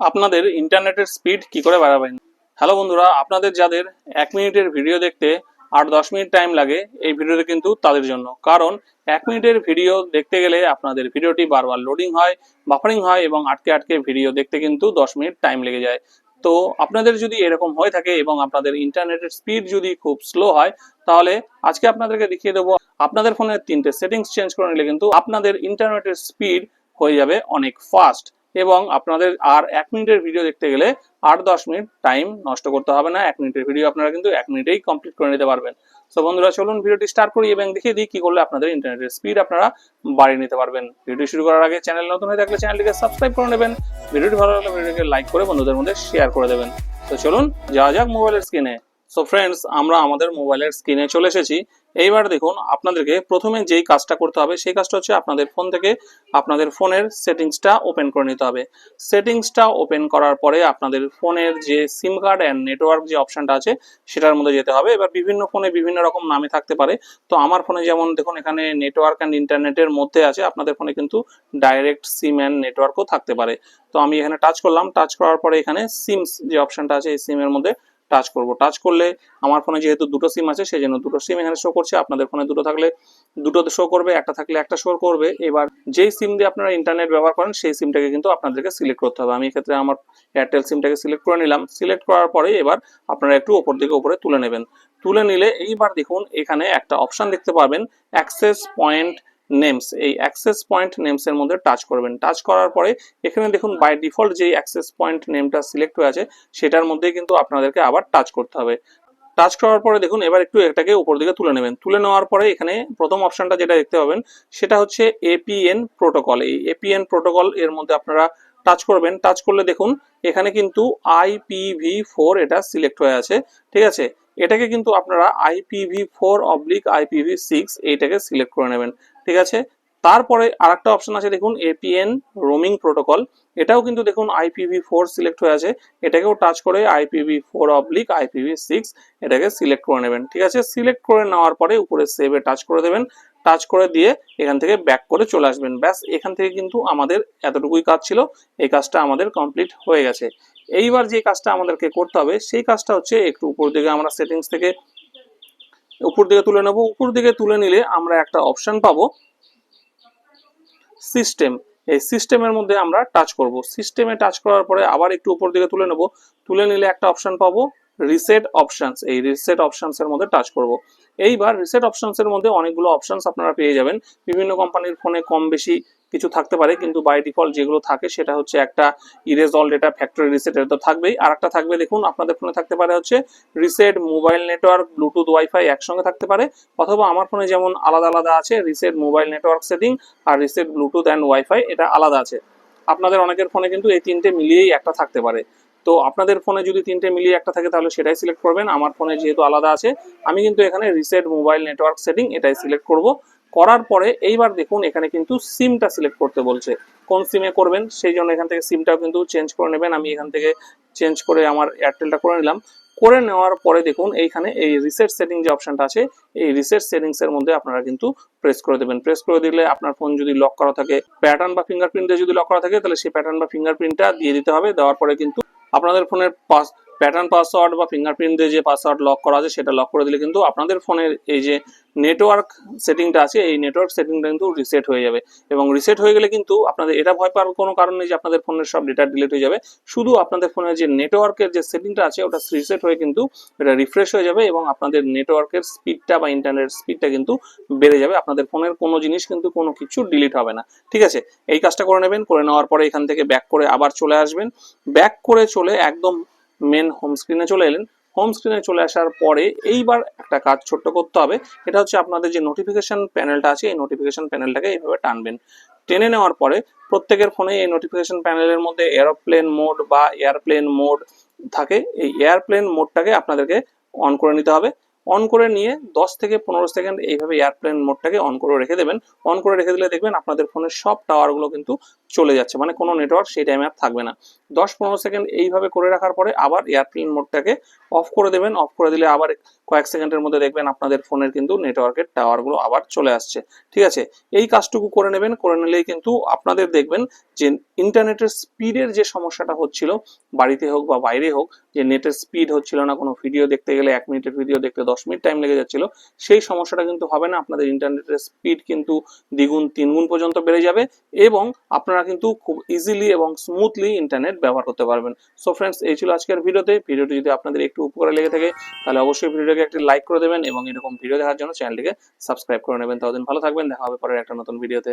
আপনাদের ইন্টারনেটের স্পিড কি করে বাড়াবেন? হ্যালো বন্ধুরা, আপনাদের যাদের এক মিনিটের ভিডিও দেখতে আট দশ মিনিট টাইম লাগে, এই ভিডিওটা কিন্তু তাদের জন্য। কারণ এক মিনিটের ভিডিও দেখতে গেলে আপনাদের ভিডিওটি বারবার লোডিং হয় বাফারিং হয় এবং আটকে আটকে ভিডিও দেখতে কিন্তু দশ মিনিট টাইম লেগে যায়। তো আপনাদের যদি এরকম হয়ে থাকে এবং আপনাদের ইন্টারনেটের স্পিড যদি খুব স্লো হয়, তাহলে আজকে আপনাদেরকে দেখিয়ে দেবো, আপনাদের ফোনের তিনটে সেটিংস চেঞ্জ করে নিলে কিন্তু আপনাদের ইন্টারনেটের স্পিড হয়ে যাবে অনেক ফাস্ট এবং আপনাদের আর এক মিনিটের ভিডিও দেখতে গেলে আট দশ মিনিট টাইম নষ্ট করতে হবে না। এক মিনিটের ভিডিও আপনারা কিন্তু এক মিনিটেই কমপ্লিট করে নিতে পারবেন। সো বন্ধুরা, চলুন ভিডিওটি স্টার্ট করি এবং দেখিয়ে দিই কি করলে আপনাদের ইন্টারনেটের স্পিড আপনারা বাড়িয়ে নিতে পারবেন। ভিডিও শুরু করার আগে চ্যানেল নতুন হয়ে থাকলে চ্যানেলটিকে সাবস্ক্রাইব করে নেবেন। ভিডিওটি ভালো লাগলে ভিডিওটিকে লাইক করে বন্ধুদের মধ্যে শেয়ার করে দেবেন। তো চলুন, যাওয়া যাক মোবাইলের স্ক্রিনে সো ফ্রেন্ডস আমরা আমাদের মোবাইলের স্ক্রিনে চলে এসেছি। এইবার দেখুন, আপনাদেরকে প্রথমে যেই কাজটা করতে হবে, সেই কাজটা হচ্ছে আপনাদের ফোন থেকে আপনাদের ফোনের সেটিংসটা ওপেন করে নিতে হবে। সেটিংসটা ওপেন করার পরে আপনাদের ফোনের যে সিম কার্ড অ্যান্ড নেটওয়ার্ক যে অপশনটা আছে, সেটার মধ্যে যেতে হবে। এবার বিভিন্ন ফোনে বিভিন্ন রকম নামে থাকতে পারে। তো আমার ফোনে যেমন দেখুন, এখানে নেটওয়ার্ক অ্যান্ড ইন্টারনেটের মধ্যে আছে। আপনাদের ফোনে কিন্তু ডাইরেক্ট সিম অ্যান্ড নেটওয়ার্কও থাকতে পারে। তো আমি এখানে টাচ করলাম। টাচ করার পরে এখানে সিমস যে অপশনটা আছে, এই সিমের মধ্যে টাচ করব। টাচ করলে আমার ফোনে যেহেতু দুটো সিম আছে সেই জন্য দুটো সিম এখানে শো করছে। আপনাদের ফোনে দুটো থাকলে দুটো শো করবে, একটা থাকলে একটা শো করবে। এবার যেই সিম দিয়ে আপনারা ইন্টারনেট ব্যবহার করেন, সেই সিমটাকে কিন্তু আপনাদেরকে সিলেক্ট করতে হবে। আমি এক্ষেত্রে আমার এয়ারটেল সিমটাকে সিলেক্ট করে নিলাম। সিলেক্ট করার পরে এবার আপনারা একটু ওপর দিকে উপরে তুলে নেবেন। তুলে নিলে এইবার দেখুন, এখানে একটা অপশন দেখতে পাবেন অ্যাক্সেস পয়েন্ট নেমস এই অ্যাক্সেস পয়েন্ট নেমস এর মধ্যে টাচ করবেন। টাচ করার পরে এখানে দেখুন বাই ডিফল্ট যেই অ্যাক্সেস পয়েন্ট নেমটা সিলেক্ট হয়ে আছে, সেটার মধ্যে কিন্তু আপনাদেরকে আবার টাচ করতে হবে। টাচ করার পরে দেখুন, এবার একটু এটাকে উপর দিকে তুলে নেবেন। তুলে নেওয়ার পরে এখানে প্রথম অপশনটা যেটা দেখতে পাবেন, সেটা হচ্ছে এপিএন প্রোটোকল এই এপিএন প্রোটোকল এর মধ্যে আপনারা টাচ করবেন। টাচ করলে দেখুন, এখানে কিন্তু আইপিভি ফোর এটা সিলেক্ট হয়ে আছে। ঠিক আছে? এটাকে কিন্তু আপনারা IPv four oblique IPv six এইটাকে সিলেক্ট করে নেবেন। ঠিক আছে? তারপরে আরেকটা অপশন আছে, দেখুন এপিএন রোমিং প্রোটোকল এটাও কিন্তু দেখুন আইপিভি ফোর সিলেক্ট হয়ে আছে। এটাকেও টাচ করে IPv four oblique IPv six এটাকে সিলেক্ট করে নেবেন। ঠিক আছে? সিলেক্ট করে নেওয়ার পরে উপরে সেভে টাচ করে দেবেন। টাচ করে দিয়ে এখান থেকে ব্যাক করে চলে আসবেন। ব্যাস, এখান থেকে কিন্তু আমাদের এতটুকুই কাজ ছিল। এই কাজটা আমাদের কমপ্লিট হয়ে গেছে। এইবার যে কাজটা আমাদেরকে করতে হবে, সেই কাজটা হচ্ছে একটু উপর দিকে আমরা সেটিংস থেকে উপর দিকে তুলে নেব। উপর দিকে তুলে নিলে আমরা একটা অপশন পাবো সিস্টেম এই সিস্টেমের মধ্যে আমরা টাচ করব। সিস্টেমে টাচ করার পরে আবার একটু উপর দিকে তুলে নেব। তুলে নিলে একটা অপশন পাবো রিসেট অপশনস এই রিসেট অপশনস এর মধ্যে টাচ করব। এইবার রিসেট অপশনস এর মধ্যে অনেকগুলো অপশনস আপনারা পেয়ে যাবেন। বিভিন্ন কোম্পানির ফোনে কম বেশি কিছু থাকতে পারে, কিন্তু বাই ডিফল্ট যেগুলো থাকে সেটা হচ্ছে একটা erase all data factory reset এটা তো থাকবেই। আর একটা থাকবে, দেখুন, আপনাদের ফোনে থাকতে পারে হচ্ছে reset mobile network Bluetooth wifi একসঙ্গে থাকতে পারে, অথবা আমার ফোনে যেমন আলাদা আলাদা আছে রিসেট মোবাইল নেটওয়ার্ক সেটিং আর রিসেট ব্লুটুথ অ্যান্ড ওয়াইফাই এটা আলাদা আছে। আপনাদের অনেকের ফোনে কিন্তু এই তিনটে মিলিয়েই একটা থাকতে পারে। তো আপনাদের ফোনে যদি তিনটে মিলিয়ে একটা থাকে, তাহলে সেটাই সিলেক্ট করবেন। আমার ফোনে যেহেতু আলাদা আছে, আমি কিন্তু এখানে রিসেট মোবাইল নেটওয়ার্ক সেটিং এটাই সিলেক্ট করব। করার পরে এইবার দেখুন এখানে কিন্তু সিমটা সিলেক্ট করতে বলছে। কোন সিমে করবেন? সেই জন্য এখান থেকে সিমটাও কিন্তু চেঞ্জ করে নেবেন। আমি এখান থেকে চেঞ্জ করে আমার এয়ারটেলটা করে নিলাম। করে নেওয়ার পরে দেখুন এইখানে এই রিসেট সেটিং যে অপশনটা আছে, এই রিসেট সেটিংস এর মধ্যে আপনারা কিন্তু প্রেস করে দেবেন। প্রেস করে দিলে আপনার ফোন যদি লক করা থাকে প্যাটার্ন বা ফিঙ্গারপ্রিন্ট যদি লক করা থাকে, তাহলে সেই প্যাটার্ন বা ফিঙ্গারপ্রিন্টটা দিয়ে দিতে হবে। দেওয়ার পরে কিন্তু আপনাদের ফোনের পাস প্যাটার্ন পাসওয়ার্ড বা ফিঙ্গারপ্রিন্ট দিয়ে যে পাসওয়ার্ড লক করা আছে, সেটা লক করে দিলে কিন্তু আপনাদের ফোনের এই যে নেটওয়ার্ক সেটিংটা আছে, এই নেটওয়ার্ক সেটিংটা কিন্তু রিসেট হয়ে যাবে। এবং রিসেট হয়ে গেলে কিন্তু আপনাদের, এটা ভয় পাওয়ার কোনো কারণ নেই যে আপনাদের ফোনের সব ডেটা ডিলিট হয়ে যাবে। শুধু আপনাদের ফোনের যে নেটওয়ার্কের যে সেটিংটা আছে, ওটা রিসেট হয়ে কিন্তু এটা রিফ্রেশ হয়ে যাবে এবং আপনাদের নেটওয়ার্কের স্পিডটা বা ইন্টারনেট স্পিডটা কিন্তু বেড়ে যাবে। আপনাদের ফোনের কোনো জিনিস কিন্তু কোনো কিছু ডিলিট হবে না। ঠিক আছে? এই কাজটা করে নেবেন, করে নেওয়ার পরে এখান থেকে ব্যাক করে আবার চলে আসবেন। ব্যাক করে চলে একদম মেন হোম স্ক্রিনে চলে এলেন। হোম স্ক্রিনে চলে আসার পরে এইবার একটা কাজ ছোট্ট করতে হবে। এটা হচ্ছে আপনাদের যে নোটিফিকেশন প্যানেলটা আছে, এই নোটিফিকেশন প্যানেলটাকে এইভাবে টানবেন। টেনে নেওয়ার পরে প্রত্যেকের ফোনে এই নোটিফিকেশন প্যানেলের মধ্যে এরোপ্লেন মোড বা এয়ারপ্লেন মোড থাকে। এই এয়ারপ্লেন মোডটাকে আপনাদেরকে অন করে নিতে হবে। অন করে নিয়ে দশ থেকে পনেরো সেকেন্ড এইভাবে এয়ারপ্লেন মোডটাকে অন করে রেখে দেবেন। অন করে রেখে দিলে দেখবেন আপনাদের ফোনের সব টাওয়ারগুলো কিন্তু চলে যাচ্ছে। মানে কোনো নেটওয়ার্ক সেই টাইমে আর থাকবে না। দশ পনেরো সেকেন্ড এইভাবে করে রাখার পরে আবার এয়ারপ্লেন মোডটাকে অফ করে দেবেন। অফ করে দিলে আবার কয়েক সেকেন্ডের মধ্যে দেখবেন আপনাদের ফোনের কিন্তু নেটওয়ার্কের টাওয়ারগুলো আবার চলে আসছে। ঠিক আছে? এই কাজটুকু করে নেবেন। করে নিলেই কিন্তু আপনাদের দেখবেন যে ইন্টারনেটের স্পিডের যে সমস্যাটা হচ্ছিল, বাড়িতে হোক বা বাইরে হোক, যে নেটের স্পিড হচ্ছিল না কোনো ভিডিও দেখতে গেলে, এক মিনিটের ভিডিও দেখতে দশ মিনিট টাইম লেগে যাচ্ছিল, সেই সমস্যাটা কিন্তু হবে না, আপনাদের ইন্টারনেটের স্পিড কিন্তু দ্বিগুণ, তিনগুণ পর্যন্ত বেড়ে যাবে এবং আপনারা কিন্তু খুব ইজিলি এবং স্মুথলি ইন্টারনেট ব্যবহার করতে পারবেন। সো ফ্রেন্ডস এই ছিল আজকের ভিডিওতে। ভিডিওটি যদি আপনাদের একটু উপকারে লেগে থাকে, তাহলে অবশ্যই ভিডিওটাকে একটি লাইক করে দেবেন এবং এরকম ভিডিও দেখার জন্য চ্যানেলটিকে সাবস্ক্রাইব করে নেবেন। ততদিন ভালো থাকবেন, দেখা হবে পরের একটা নতুন ভিডিওতে